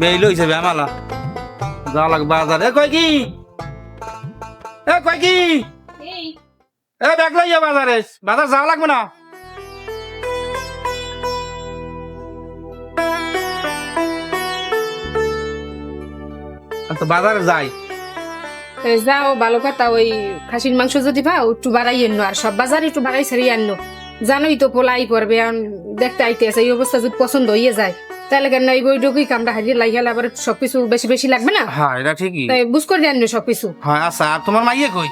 Bail হইছে বেমালা যাওয়া লাগবে বাজার। এ কয় কি? এ কয় কি? এ ব্যাগ লইয়া বাজারে। বাজার যাওয়া লাগবে না। তো বাজারে যাই। যাও ভালো কথা ওই খাসির মাংস যদি পাও একটু বাড়াই আনো আর সব বাজার একটু বাড়াই সারিয়ে আনো জানোই তো পোলাই পড়বে দেখতে আইতে আছে এই অবস্থা যদি পছন্দ হয়ে যায়। তাহলে কেন এই বইটুকুই কামটা লাই গেলে আবার সবকিছু বেশি বেশি লাগবে না? হ্যাঁ এটা ঠিকই। তাই বুঝ করে আনো সবকিছু হ্যাঁ আচ্ছা আর তোমার মাইয়ে কই?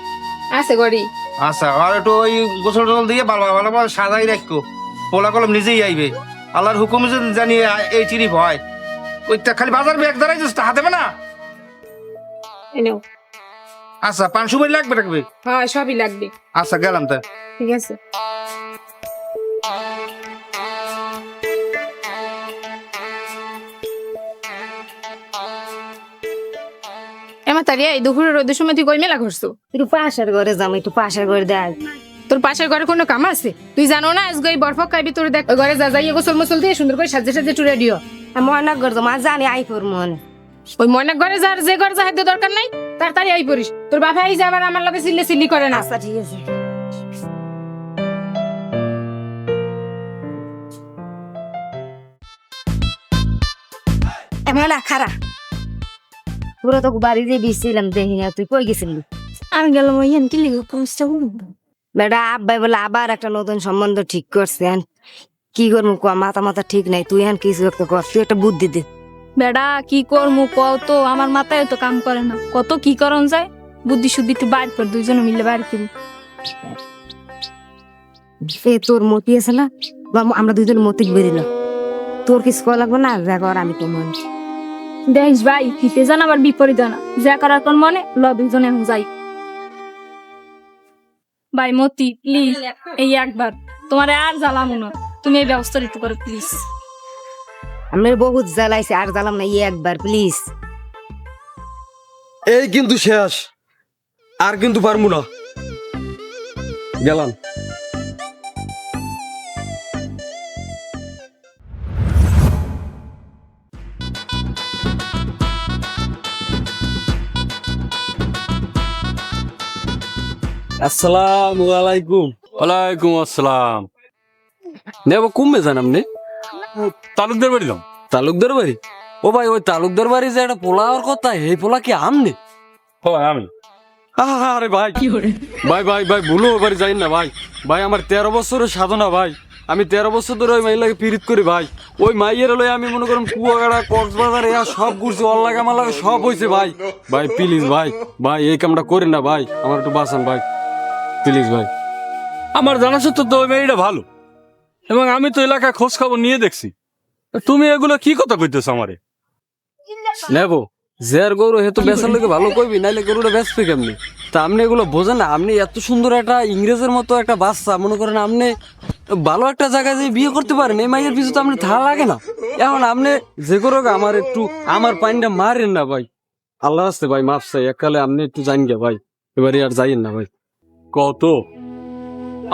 আছে গড়ি আচ্ছা আর একটু ওই গোসল টোসল দিয়ে ভালো ভালো ভালো সাজাই রাখো। পোলা কলম নিজেই আইবে। আল্লাহর হুকুম যদি জানি এই চিনি ভয়। ওইটা খালি বাজার ব্যাগ দাঁড়াই যাচ্ছে হাতে না? এনেও। আচ্ছা পাঁচশো বই লাগবে রাখবে? হ্যাঁ সবই লাগবে। আচ্ছা গেলাম তা। ঠিক আছে। তারি এই রোদের সময় তুই কই মেলা একটু পাশের ঘরে যাম একটু পাশের ঘরে দেখ। তোর পাশের ঘরে কোনো কাম আছে? তুই জানো না আজকে এই বরফ খাইবি তোর দেখ। ওই ঘরে যা যাই গোসল মোসল দিয়ে সুন্দর করে সাজে সাজে টুরে দিও ময়না ঘর যাম আর জানি আই পর মনে। ওই ময়না ঘরে যার যে ঘরে যা হাতে দরকার নাই তাড়াতাড়ি আই পড়িস তোর বাপে আই যাবার আমার লগে সিল্লে সিল্লি করে না। আচ্ছা ঠিক আছে। এমন পুরো তো বাড়ি দিয়ে দিয়েছিলাম দেখি না তুই কই গেছিলি? আমি গেলাম ওই কি লিখো কমসটা বেটা আব্বাই বলে আবার একটা নতুন সম্বন্ধ ঠিক করছে এখন কি করব কোয়া মাথা মাথা ঠিক নাই তুই এখন কিছু একটা কর তুই একটা বুদ্ধি দে। বেড়া কি করমু কত আমার মাথায় তো কাম করে না। কত কি করন যায় বুদ্ধি শুদ্ধি একটু বাইর কর দুইজনে মিলে বাইর করি। এ তোর মতি আছে না? আমরা দুজন মতি বেরিল তোর কিছু করা লাগবে না? দেখ আর আমি তো মনে দেখ ভাই হিতে জান আবার বিপরীত না। যা করার কোন মনে ল দুজনে এখন যাই। ভাই মতি প্লিজ এই একবার। তোমার আর জ্বালামো না। তুমি এই ব্যবস্থা একটু করো প্লিজ। আমি বহুত জ্বালাইছে আর জ্বালাম না এই একবার প্লিজ। এই কিন্তু শেষ আর কিন্তু পারব না। গেলাম। আসসালামু আলাইকুম ওয়ালাইকুম আসসালাম। নেব কমবে জান আপনি তালুকদার বাড়ি যাও। তালুকদার বাড়ি? ও ভাই ওই তালুকদার বাড়ি যে একটা পোলা হওয়ার কথা এই পোলা কি আমনে হয় আমি। আরে ভাই। ভাই ভাই ভাই ভুলো ও বাড়ি যাই না ভাই। ভাই আমার তেরো বছরের সাধনা ভাই। আমি তেরো বছর ধরে ওই মাইলাকে পিরিত করি ভাই। ওই মাইয়ের লই আমি মনে করুন কুয়াগাড়া কক্সবাজার এয়া সব ঘুরছি অল লাগে আমার লাগে সব হয়েছে ভাই। ভাই প্লিজ ভাই ভাই এই কামটা করি না ভাই। আমার একটু বাঁচান ভাই। প্লিজ ভাই। আমার জানা সত্ত্বেও তো ওই মেয়েটা ভালো। এবং আমি তো এলাকায় খোঁজ খবর নিয়ে দেখছি। তুমি এগুলো কি কথা কইতেছো আমারে? নেব জের গরু হে তো বেচার লোকে ভালো কইবি নাইলে গরুটা বেচবে কেমনি? তা আপনি এগুলো বোঝেন না আপনি এত সুন্দর একটা ইংরেজের মতো একটা বাচ্চা মনে করেন আপনি ভালো একটা জায়গায় যে বিয়ে করতে পারেন এই মাইয়ের পিছু তো আপনি থা লাগে না। এখন আপনি যে করো আমার একটু আমার পানিটা মারেন না ভাই। আল্লাহ আসতে ভাই মাফ চাই এককালে আপনি একটু জান গে ভাই এবারে আর যাইয়েন না ভাই। কত?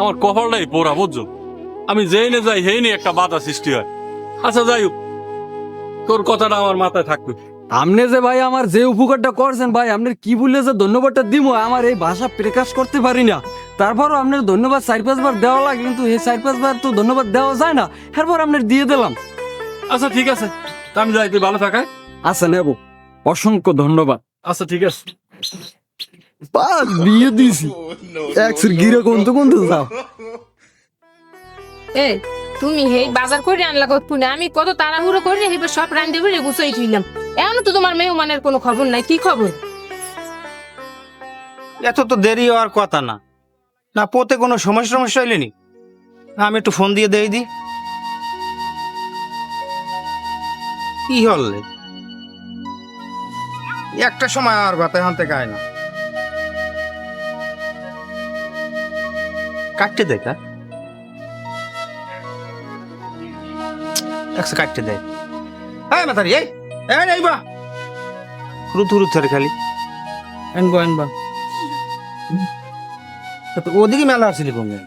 আমার কপালটাই পোড়া বুঝছ? আমি যেই না যাই হেই নিয়ে একটা বাধা সৃষ্টি হয়। আচ্ছা যাই হোক তোর কথাটা আমার মাথায় থাকবে। আপনি যে ভাই আমার যে উপকারটা করছেন ভাই আপনার কি বললে যে ধন্যবাদটা দিব আমার এই ভাষা প্রকাশ করতে পারি না। তারপরও আপনার ধন্যবাদ চার পাঁচবার দেওয়া লাগে কিন্তু এই চার পাঁচবার তো ধন্যবাদ দেওয়া যায় না। এরপর আপনার দিয়ে দিলাম। আচ্ছা ঠিক আছে। তা আমি যাই তুই ভালো থাকায় আচ্ছা নেব। অসংখ্য ধন্যবাদ। আচ্ছা ঠিক আছে। দিয়েছি একশোর গিরে কোন তো কোন যাও। এ তুমি হেই বাজার করে আনলা কত পুনে? আমি কত তাড়াহুড়ো করে এবার সব রান্ধে করে গুছাই থইলাম এখন তো তোমার মেহমানের কোনো খবর নাই কি খবর? এত তো দেরি হওয়ার কথা না। না পোতে কোনো সমস্যা সমস্যা হইলেনি না? আমি একটু ফোন দিয়ে দেই দি। কি হলে একটা সময় আর কথা এখান থেকে না। কাটতে দেয় কা? একশো কাটতে দেয়। হ্যাঁ মাতারি এই এই এই বা রুতু রুতু খালি। তো ওদিকে মেলা আসছিলি কমে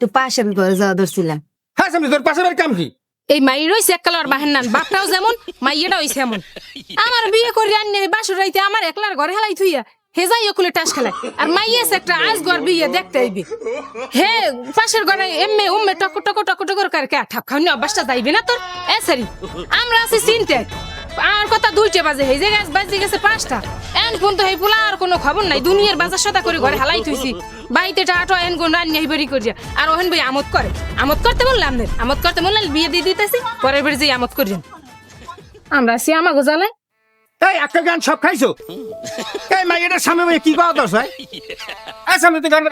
তো পাশের ঘরে যাওয়া ধরছিলাম। হ্যাঁ সামনে তোর পাশে বাড়ির কাম কি? এই মাইয়ের হইছে এক কালার বাহেন নান বাপটাও যেমন মাইয়েটা হইছে এমন। আমার বিয়ে করে আনলে বাসুর রাইতে আমার একলার ঘরে হেলাই থুইয়া হে যাই ওকুলে টাস খেলায় আর মাইয়ে আছে একটা আজ ঘর বিয়ে দেখতে আইবি। হে, পাশের ঘরে এমে উম্মে টক টক টক টক করে কে ঠাপ খাওনি অভ্যাসটা যাইবে না তোর? এ সারি, আমরা আছি চিনতে আর কথা দুইটা বাজে যে গাছ বাজে গেছে পাঁচটা। এন ফোন তো হেই পোলা আর কোনো খবর নাই, দুনিয়ার বাজার সদা করে ঘরে হালাই থুইছি। বাইতে টাটো এন গুণ রান্না হিবারি করিয়া। আর ওহেন ভাই আমত করে। আমত করতে বললাম নে আমত করতে বললে বিয়ে দিয়ে দিতেছি, পরের বের যে আমত করিন আমরা আছি আমাগো জালে। এই একটা গান সব খাইছো? এই মাইয়েটার সামনে মাইয়ে কি কথা দোষ ভাই? এই সামনে তুই গান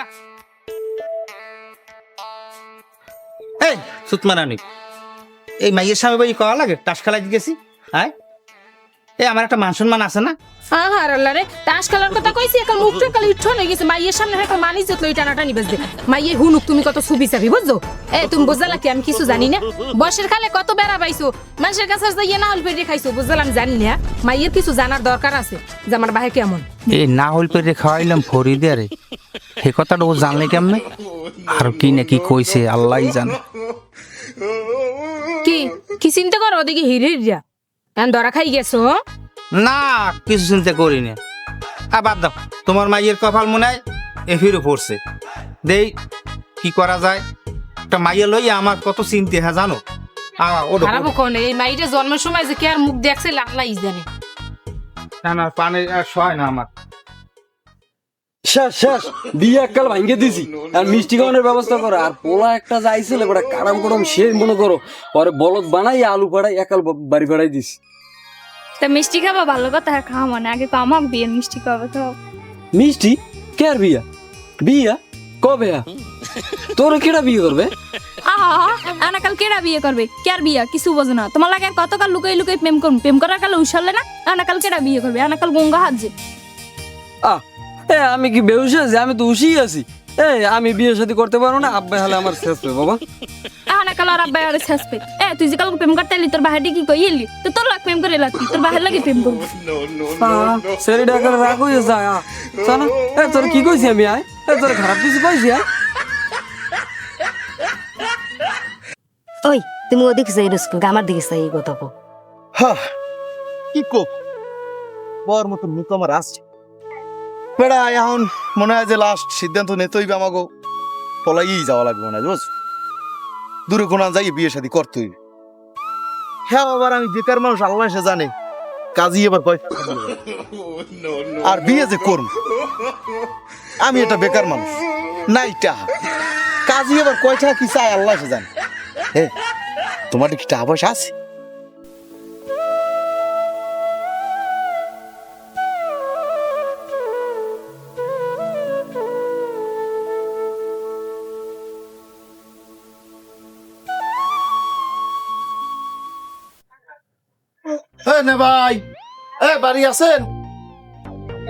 এই সুতমারানি। এই মাইয়ের সামনে ভাই কওয়া লাগে? টাস খেলায় গেছি হ্যাঁ? এই আমার একটা মান সম্মান আছে না? আহার আল্লাহ রে তাস খেলার কথা কইছি এখন মুখটা কালি উঠো হয়ে গেছে। মাইয়ের সামনে একটা মানি যত লই টানাটা নিবেস দে মাইয়ে হুনুক তুমি কত সুবি চাবি বুঝছ? এ তুমি বুঝলা কি আমি কিছু জানি না। বয়সের কালে কত বেড়া পাইছো। মানুষের কাছে যাইয়ে না হল পেটে খাইছো বুঝলাম জানি না। মাইয়ের কিছু জানার দরকার আছে যে আমার বাহে কেমন। এই না হল পেরে খাওয়াইলাম ফরিদে আরে সে কথাটা ও জানলে কেমনে? আর কি না কি কইছে আল্লাহই জানে। কি? কি চিন্তা করো ওদিকে হিরে হিরিয়া এখন ধরা খাই গেছো না কিছু চিন্তা করি না আ বাদ দাও। তোমার মাইয়ের কপাল মনে হয় এ ফিরে পড়ছে। দেই কি করা যায়? একটা মাইয়া লইয়া আমার কত চিন্তা হ্যাঁ জানো? খারাপ। কোন এই মাইটা জন্মের সময় যে কে আর মুখ দেখছে আল্লাহ জানে। না না পানি আর সয় না আমার। শেষ। শেষ বিয়ে এককাল ভাঙ্গে দিছি। আর মিষ্টি খাওয়ানোর ব্যবস্থা করো। আর পোলা একটা যাইছিল বড় কারাম করাম সে মনে করো পরে বলদ বানাই আলু পাড়াই একাল বাড়ি পাড়াই দিছি। তা মিষ্টি খাবা? ভালো কথা আর খাওয়া মানে। আগে তো আমার বিয়ের মিষ্টি খাওয়া তো মিষ্টি? কে আর বিয়া? বিয়া? কবে? তোর কেডা বিয়ে করবে? আহা আনাকাল কেডা বিয়ে করবে? কে আর বিয়া? কিছু বোঝো না। তোমার লাগে কতকাল লুকাই লুকাই প্রেম করুন প্রেম করার কালে উসালে না? আনাকাল কেডা বিয়ে করবে? আনাকাল গঙ্গা হাত যে। আ এ আমি কি বেহুশ আছি? আমি তো উশিই আছি। এ আমি বিয়ে শাদী করতে পারব না আব্বাই হলে আমার শেষ হবে বাবা। আনাকাল আর আব্বাই আর শেষ পে এ তুই যে কাল প্রেম করতে এলি তোর বাহাটি কি কই এলি? তো তোর লাগ প্রেম করে লাগতি তোর বাহার লাগে প্রেম করব? সেরি ডাকার রাগ হয়ে যায় আ এ তোর কি কইছি আমি আয়? এ তোর খারাপ কিছু কইছি আয়? ওই তুমি ওদিকে চাই রসকুল আমার দিকে এই কথা কো হা, কি কো বর মতো মুখ আমার আসছে। বেড়া, এখন মনে হয় যে লাস্ট সিদ্ধান্ত নিতেই আমাকে পলাইই যাওয়া লাগবে না বুঝ দূরে কোনা যাই বিয়ে শাদি করতে হইবে। হ্যাঁ আবার আমি বেকার মানুষ, আল্লাহ সে জানে। কাজী এবার কয় আর বিয়ে যে করব, আমি এটা বেকার মানুষ। নাই টাকা কাজী এবার কয়টা কি চাই, আল্লাহ সে জানে। হে, তোমার কি টাকা পয়সা আছে? নে ভাই। এ বাড়ি আছেন?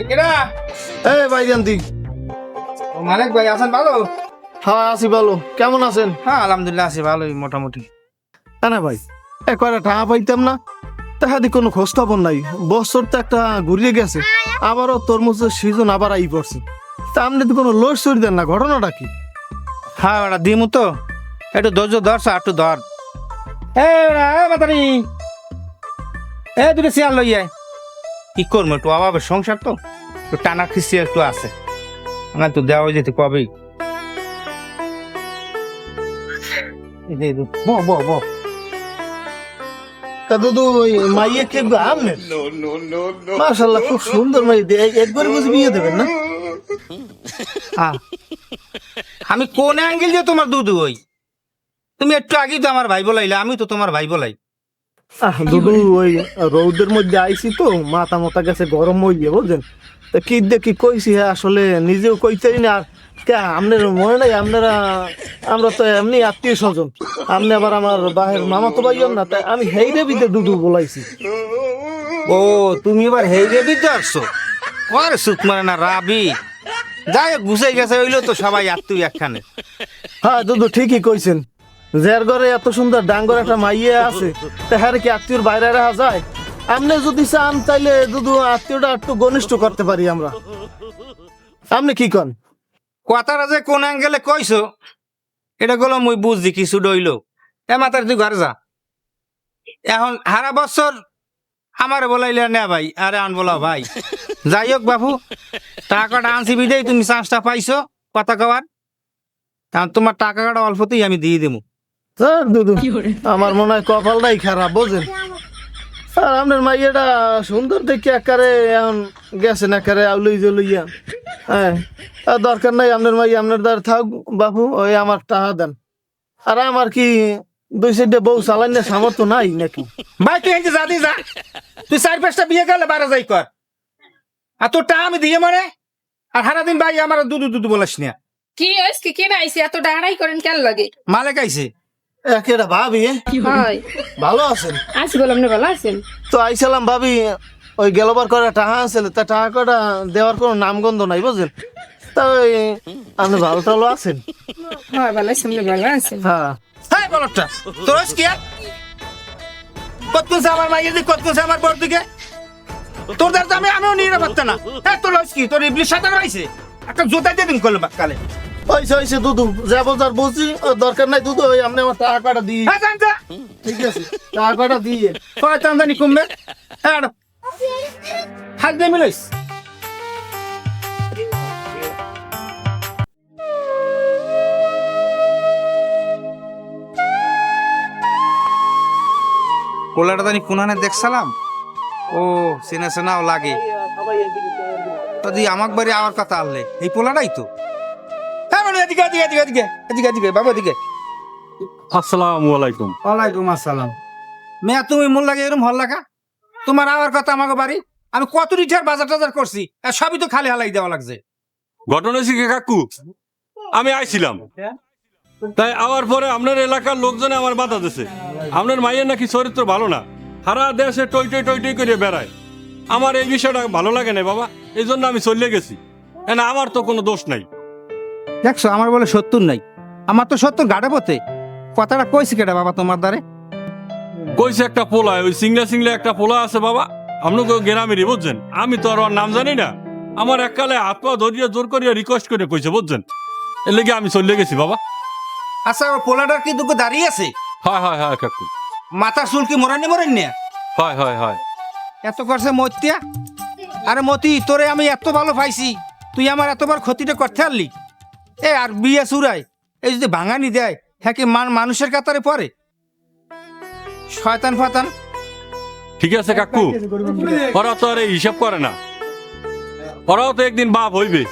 কেডা? এ ভাই জানতি ও মালিক ভাই আছেন ভালো? হ্যাঁ আছি ভালো। কেমন আছেন? হ্যাঁ আলহামদুলিল্লাহ আছি ভালোই মোটামুটি। না না ভাই এ কয়টা টাকা পাইতাম না? তাহাদি কোনো খোঁজ খবর নাই। বছর তো একটা ঘুরিয়ে গেছে। আবারও তরমুজের সিজন আবার আই পড়ছে। তা আপনি তো কোনো লোড সরি দেন না ঘটনাটা কি? হ্যাঁ ওটা দিমু তো। একটু ধৈর্য আর একটু ধর। এ ওরা, এ বাতারি এ দুটো চেয়ার লই আয়। কি করব একটু অভাবের সংসার তো? একটু টানা খিস্তি একটু আছে। আমার তো দেওয়া যেতে কবেই। দুদু ওই মাইয়ে কে মাশাল্লাহ খুব সুন্দর মাই একবার বুঝি বিয়ে দেবেন না। আমি কোন অ্যাঙ্গেল দিয়ে তোমার দুধ ওই তুমি একটু আগেই তো আমার ভাই বলাইলে আমি তো তোমার ভাই বলাই। দুদু ওই রৌদের মধ্যে আইছি তো মাথা মাথা গেছে গরম হইয়ে বুঝলেন তা কি দেখি কইছি হ্যাঁ, আসলে নিজেও কইতেই না আর কে আপনার মনে নাই আপনারা আমরা তো এমনি আত্মীয় স্বজন আপনি আবার আমার বাহের মামা তো ভাইও না তাই আমি হেইরে বিদে দুদু বলাইছি। ও তুমি এবার হেইরে দিতে আসছো? আর সুত মানে না রাবি। যাই হোক গুছাই গেছে হইল তো সবাই আত্মীয় একখানে। হ্যাঁ দুদু ঠিকই কইছেন। যার ঘরে এত সুন্দর ডাঙ্গর একটা মাইয়ে আছে, তা হ্যাঁ কি আত্মীয়র বাইরে রাখা যায়? আপনি যদি চান, তাইলে দুদু আত্মীয়টা একটু ঘনিষ্ঠ করতে পারি আমরা। আপনি কি কন? কথাটা যে কোন অ্যাঙ্গেলে কইছো, এটা গেলো মুই বুঝছি, কিছু ডইল এ মাতার তুই ঘরে যা। এখন হারা বছর আমার বলাইলে না ভাই, আরে আন বলা ভাই। যাই হোক বাবু টাকাটা আনছি বিদেই, তুমি চান্সটা পাইছো, কথা কবার কারণ তোমার টাকাটা অল্পতেই আমি দিয়ে দেবো স্যার দুদু আমার মনে হয় কপালটাই খারাপ বোঝেন? আর আপনার মাইয়াটা সুন্দর দেখে একারে এখন গেছেন একারে আউলই জলইয়া হ্যাঁ আর দরকার নাই আপনার মাই আপনার দ্বার থাক বাপু ওই আমার টাকা দেন। আর আমার কি দুই সাইডে বউ চালান সামর্থ্য নাই নাকি? ভাই তুই এই যে যা। তুই চার পাঁচটা বিয়ে করলে বারো যাই কর। আর তোর টাকা আমি দিয়ে মানে আর সারা দিন ভাই আমার দুধু দুধু বলাস না। কি আজকে না আইছে? এত ডাড়াই করেন কেন লাগে? মালিক আইছে। একেটা ভাবি? হয়। ভালো আছেন? আছি বললাম না ভালো আছেন? তো আইসালাম ভাবি ওই গেলবার করে টাকা আছে তা টাকা কটা দেওয়ার কোনো নামগন্ধ নাই বুঝলেন? তা ওই আপনি ভালো টালো আছেন? হয় ভালো আছেন ভালো আছেন? হ্যাঁ। হ্যাঁ বলটা তোর কি আর? কত আমার মাইয়ের দিকে কত আমার বর দিকে? তোর তো আমি আমিও নিয়ে পারতাম না। হ্যাঁ তোর কি? তোর ইবলিশ সাঁতার একটা জুতা দিয়ে দিন করল কালে ওইসে ওইসে দুদু যা বোঝার বুঝছি দরকার নাই দুদু ওই আপনি আমার টাকা কটা দিয়ে। হ্যাঁ ঠিক আছে টাকা কটা দিয়ে। কয় তান্দানি কমবে? হ্যাঁ হাত দিয়ে মিলাইস। কোলাটা জানি কোনানে দেখছিলাম ও চেনা চেনাও লাগে। যদি আমাক বাড়ি আমার কথা আনলে। এই পোলাটাই তো। এদিকে এদিকে এদিকে এদিকে এদিকে এদিকে বাবা এদিকে। আসসালামু আলাইকুম। ওয়ালাইকুম আসসালাম। মেয়া তুমি মূল লাগে এরকম হল লাগা? তোমার আওয়ার কথা আমাকে বাড়ি। আমি কত রিটার বাজার টাজার করছি আর সবই তো খালি হালাই দেওয়া লাগছে। ঘটনা শিখে কাকু? আমি আইছিলাম। তাই আওয়ার পরে আপনার এলাকার লোকজনে আমার বাধা দিছে। আপনার মাইয়ের নাকি চরিত্র ভালো না। সারা দেশে টই টই টই টই করে বেড়ায়। আমার এই বিষয়টা ভালো লাগে না বাবা এই জন্য আমি চলে গেছি। না আমার তো কোনো দোষ নাই। দেখছ আমার বলে সত্তর নাই। আমার তো সত্তর গাড়ে পথে। কথাটা কইছি কেটা বাবা তোমার দ্বারে? কইছে একটা পোলা ওই সিংলা সিংলা একটা পোলা আছে বাবা। আপনি তো গ্রামেরই বুঝছেন? আমি তো আর ওর নাম জানি না। আমার এককালে হাত পা ধরিয়ে জোর করিয়া রিকোয়েস্ট করে কইছে বুঝছেন? এর লেগে আমি চলে গেছি বাবা। আচ্ছা ওর পোলাটার কি দুঃখ দাঁড়িয়ে আছে? হয় হয় হয় কাকু। মাথার চুল কি মরানি মরেন না? হয় হয় হয়। এত করছে মতিয়া? আরে মতি তোরে আমি এত ভালো পাইছি। তুই আমার এতবার ক্ষতিটা করতে পারলি? এ আর বিয়া চুরাই এই যদি ভাঙানি দেয় হ্যাঁ কি মান মানুষের কাতারে পড়ে? শয়তান ফাতান। ঠিক আছে কাকু। ওরা তো আর এই হিসাব করে না। ওরাও তো একদিন বাপ হইবে।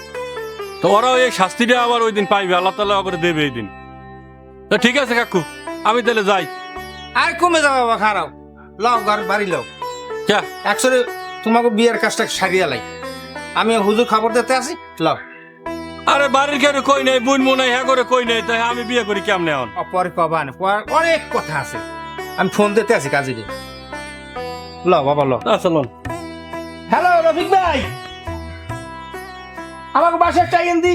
তো ওরাও এই শাস্তিটা আবার ওই দিন পাইবে আল্লাহ তালা করে দেবে এই দিন। তো ঠিক আছে কাকু। আমি তাহলে যাই। আর কমে যাবে বাবা খারাপ লও ঘর বাড়ি লও। ক্যা একসরে তোমাকে বিয়ের কাজটা সারিয়া লাই। আমি হুজুর খবর দিতে আসি লও। আরে বাড়ির কেনে কই নাই বুন মনে হ্যাঁ করে কই নাই তাই আমি বিয়ে করি কেমন এখন? অ, পরে কবা না পরে অনেক কথা আছে। আমি ফোন দিতে আছি কাজে ল বাবা ল। আচ্ছা লোন হ্যালো রফিক ভাই। আমাকে বাসার টাইম দি।